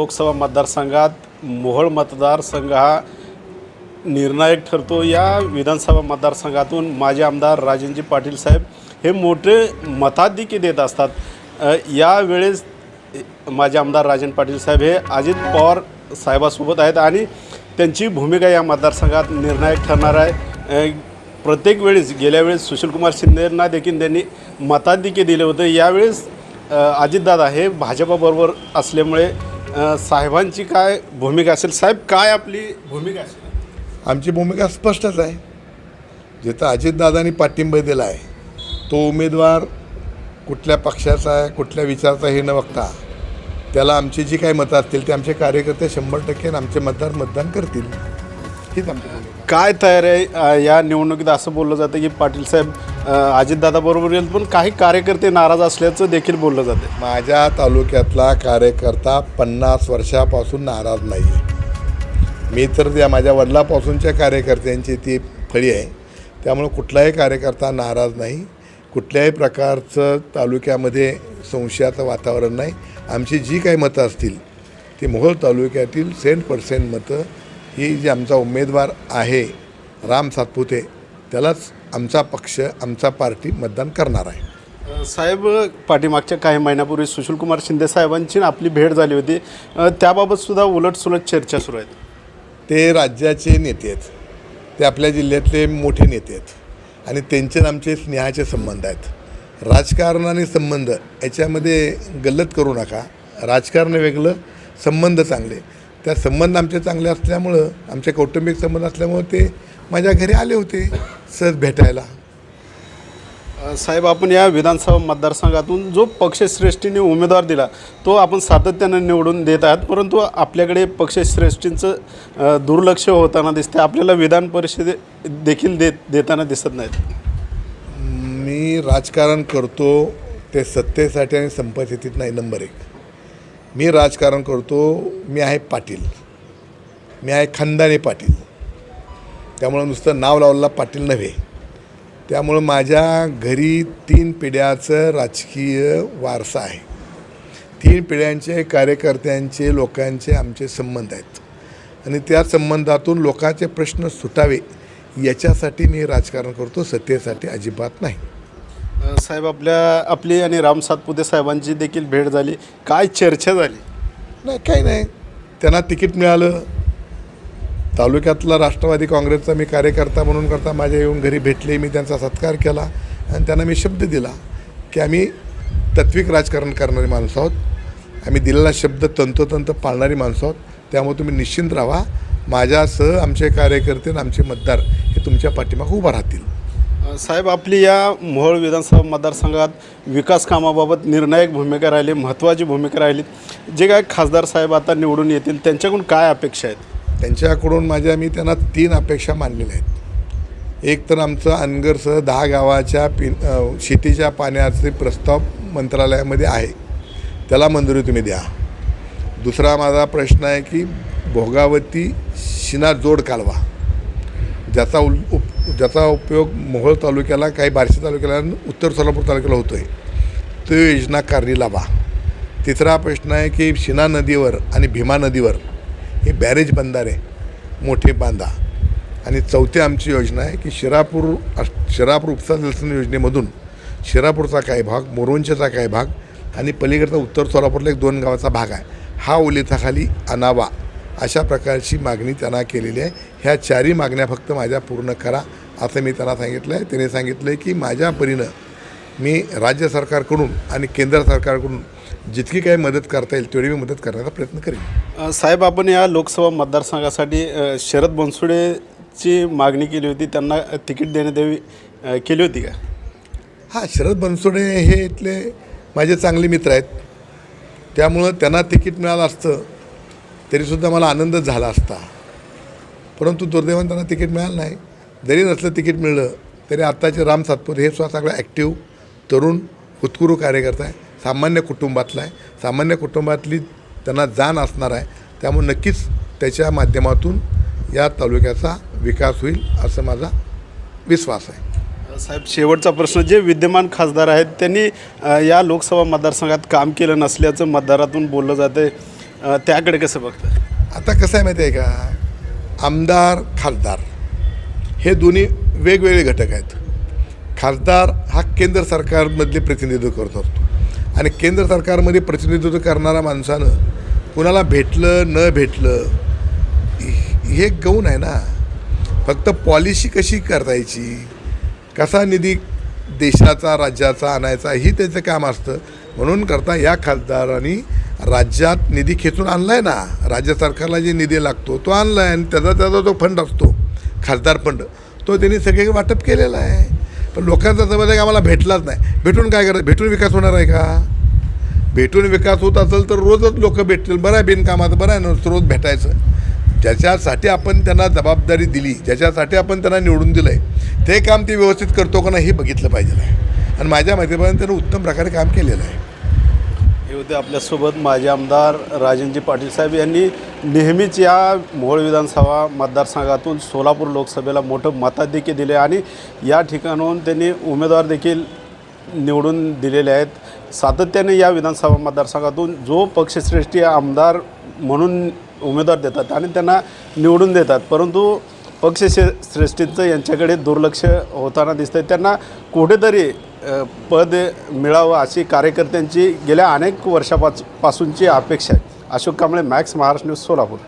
लोकसभा मतदारसंघात मोहोळ मतदारसंघ हा निर्णायक ठरतो. या विधानसभा मतदारसंघातून माजी आमदार राजेंद्र पाटील साहेब हे मोठे मताधिक्य देत असतात. यावेळेस माझे आमदार राजन पाटील साहेब हे अजित पवार साहेबासोबत आहेत आणि त्यांची भूमिका या मतदारसंघात निर्णायक ठरणार आहे. प्रत्येक वेळेस गेल्या वेळेस सुशीलकुमार शिंदेना देखील त्यांनी मताधिक्य दिले होते. यावेळेस अजितदादा हे भाजपाबरोबर असल्यामुळे अ, साहेबांची काय भूमिका असेल? साहेब काय आपली भूमिका असेल? आमची भूमिका स्पष्टच आहे. जिथं अजितदादांनी पाठिंबा दिला आहे तो उमेदवार कुठल्या पक्षाचा आहे कुठल्या विचाराचा हे न बघता त्याला आमची जी काही मतं असतील ते आमचे कार्यकर्ते शंभर टक्के आणि आमचे मतदार मतदान करतील. हीच आमची भूमिका. काय तयार आहे? अ, या निवडणुकीत असं बोललं जातं की पाटील साहेब अजितदादाबरोबर येईल पण काही कार्यकर्ते नाराज असल्याचं देखील बोललं जातं. माझ्या तालुक्यातला कार्यकर्ता पन्नास वर्षापासून नाराज नाही आहे मी तर त्या माझ्या वडिलापासूनच्या कार्यकर्त्यांची ती फळी आहे. त्यामुळं कुठलाही कार्यकर्ता नाराज नाही. कुठल्याही प्रकारचं तालुक्यामध्ये संशयाचं वातावरण नाही. आमची जी काही मतं असतील ती मोहोळ तालुक्यातील सेंट पर्सेंट मतं ही जी आमचा उमेदवार आहे राम सातपुते त्यालाच आमचा पक्ष आमचा पार्टी मतदान करणार आहे. साहेब पाठीमागच्या काही महिन्यापूर्वी सुशीलकुमार शिंदे साहेबांची आपली भेट झाली होती. अ, त्याबाबत सुद्धा उलटसुलट चर्चा सुरू आहेत. ते राज्याचे नेते आहेत. ते आपल्या जिल्ह्यातले मोठे नेते आहेत. आणि त्यांचे आमचे स्नेहाचे संबंध आहेत. राजकारण आणि संबंध याच्यामध्ये गल्लत करू नका. राजकारण वेगळं संबंध चांगले. त्या संबंध आमचे चांगले असल्यामुळं आमचे कौटुंबिक संबंध असल्यामुळं ते माझ्या घरी आले होते सहज भेटायला. साहेब आपण या विधानसभा मतदारसंघातून जो पक्षश्रेष्ठीने उमेदवार दिला तो आपण सातत्यानं निवडून देत आहात परंतु आपल्याकडे पक्षश्रेष्ठींचं दुर्लक्ष होताना दिसते आपल्याला विधान परिषदे देखील देत देताना दिसत नाहीत. मी राजकारण करतो ते सत्तेसाठी आणि संपत्तीत नाही नंबर एक. मी राजकारण करतो मी आहे पाटील. मी आहे खानदानी पाटील. त्यामुळं नुसतं नाव लावलेला पाटील नव्हे. त्यामुळं माझ्या घरी तीन पिढ्याचं राजकीय वारसा आहे. तीन पिढ्यांचे कार्यकर्त्यांचे लोकांचे आमचे संबंध आहेत. आणि त्या संबंधातून लोकांचे प्रश्न सुटावे याच्यासाठी मी राजकारण करतो सत्तेसाठी अजिबात नाही. साहेब आपल्या आपली आणि राम सातपुते साहेबांची देखील भेट झाली. काय चर्चा झाली? नाही काही नाही. त्यांना तिकीट मिळालं. तालुक्यातला राष्ट्रवादी काँग्रेसचा मी कार्यकर्ता म्हणून करता माझ्या येऊन घरी भेटले मी त्यांचा सत्कार केला आणि त्यांना मी शब्द दिला की आम्ही तत्विक राजकारण करणारी माणसं आहोत. आम्ही दिलेला शब्द तंतोतंत पाळणारी माणसं आहोत. त्यामुळे तुम्ही निश्चिंत राहा. माझ्यासह आमचे कार्यकर्ते आणि आमचे मतदार हे तुमच्या पाठीमागे उभा राहतील. साहेब आपली या मोहोळ विधानसभा मतदारसंघात विकास कामाबाबत निर्णायक भूमिका राहिली महत्त्वाची भूमिका राहिली. जे काय खासदार साहेब आता निवडून येतील त्यांच्याकडून काय अपेक्षा आहेत? त्यांच्याकडून माझ्या मी त्यांना तीन अपेक्षा मानलेल्या आहेत. एक तर आमचं अनगरसह दहा गावाच्या पि शेतीच्या पाण्याचे प्रस्ताव मंत्रालयामध्ये आहे. त्याला मंजुरी तुम्ही द्या. दुसरा माझा प्रश्न आहे की भोगावती शिना जोड कालवा. ज्याचा उल उप ज्याचा उपयोग मोहोळ तालुक्याला काही बार्शी तालुक्याला उत्तर सोलापूर तालुक्याला होतो आहे तो योजना कार्य लावा. तिसरा प्रश्न आहे की शिना नदीवर आणि भीमा नदीवर हे बॅरेज बंधारे मोठे बांधा. आणि चौथी आमची योजना आहे की शिरापूर शिरापूर उपसा जलसंधारण योजनेमधून शिरापूरचा काही भाग मोरोंचेचा काही भाग आणि पलीकडचा उत्तर सोलापूरला एक दोन गावाचा भाग आहे. हा ओलिताखाली आणावा अशा प्रकारची मागणी त्यांना केलेली आहे. ह्या चारही मागण्या फक्त माझ्या पूर्ण करा असं मी त्यांना सांगितलं आहे त्याने सांगितलं आहे की माझ्या परीनं मी राज्य सरकारकडून आणि केंद्र सरकारकडून जितकी काही मदत करता येईल तेवढी मी मदत करण्याचा प्रयत्न करेन. साहेब आपण या लोकसभा मतदारसंघासाठी शरद बनसोडेची मागणी केली होती. त्यांना तिकीट देण्यात यावी केली होती का? हां शरद बनसोडे हे इथले माझे चांगले मित्र आहेत. त्यामुळं त्यांना तिकीट मिळालं असतं तरीसुद्धा मला आनंद झाला असता. परंतु दुर्दैवाने त्यांना तिकीट मिळालं नाही. जरी नसलं तिकीट मिळलं तरी आत्ताचे राम सातपुते हे सुद्धा सगळं ॲक्टिव्ह तरुण उत्कुरू कार्यकर्ता आहे सामान्य कुटुंबातला आहे. सामान्य कुटुंबातली त्यांना जाण असणार आहे. त्यामुळे नक्कीच त्याच्या माध्यमातून या तालुक्याचा विकास होईल असं माझा विश्वास आहे. साहेब शेवटचा प्रश्न जे विद्यमान खासदार आहेत त्यांनी या लोकसभा मतदारसंघात काम केलं नसल्याचं मतदारातून बोललं जातं आहे त्याकडे कसं बघतं आता कसं आहे माहिती आहे का? आमदार खासदार हे दोन्ही वेगवेगळे घटक आहेत. खासदार हा केंद्र सरकारमधले प्रतिनिधित्व करत असतो. आणि केंद्र सरकारमध्ये प्रतिनिधित्व करणाऱ्या माणसानं कुणाला भेटलं न भेटलं हे एक गौण आहे ना. फक्त पॉलिसी कशी करायची कसा निधी देशाचा राज्याचा आणायचा ही त्याचं काम असतं. म्हणून करता या खासदारांनी राज्यात निधी खेचून आणला आहे ना. राज्य सरकारला जे निधी लागतो तो आणला आहे आणि त्याचा त्याचा जो फंड असतो. खासदार फंड तो त्यांनी सगळे वाटप केलेला आहे. पण लोकांचा समज आहे की आम्हाला भेटलाच नाही. भेटून काय करायचं? भेटून विकास होणार आहे का? भेटून विकास होत असेल तर रोजच लोक भेटतील. बरं आहे बिनकामाचं बरं आहे ना रोज भेटायचं. ज्याच्यासाठी आपण त्यांना जबाबदारी दिली ज्याच्यासाठी आपण त्यांना निवडून दिलं आहे ते काम ते व्यवस्थित करतो का नाही हे बघितलं पाहिजे आहे. आणि माझ्या माहितीपर्यंत त्यांनी उत्तम प्रकारे काम केलेलं आहे. हे होते आपल्यासोबत माजी आमदार राजेंद्रजी पाटील साहेब यांनी नेहमीच या मोहोळ विधानसभा मतदारसंघातून सोलापूर लोकसभेला मोठं मताधिक्य दिले आणि या ठिकाणाहून त्यांनी उमेदवार देखील निवडून दिलेले आहेत. सातत्याने या विधानसभा मतदारसंघातून जो पक्षश्रेष्ठी आमदार म्हणून उमेदवार देतात आणि त्यांना निवडून देतात. परंतु पक्ष श्रेष्ठींचं यांच्याकडे दुर्लक्ष होताना दिसतं त्यांना कुठेतरी पद मिळावं अशी कार्यकर्त्यांची गेल्या अनेक वर्षापास पासूनची अपेक्षा आहे. Ashok Kamble Max Maharashtra news Solapur.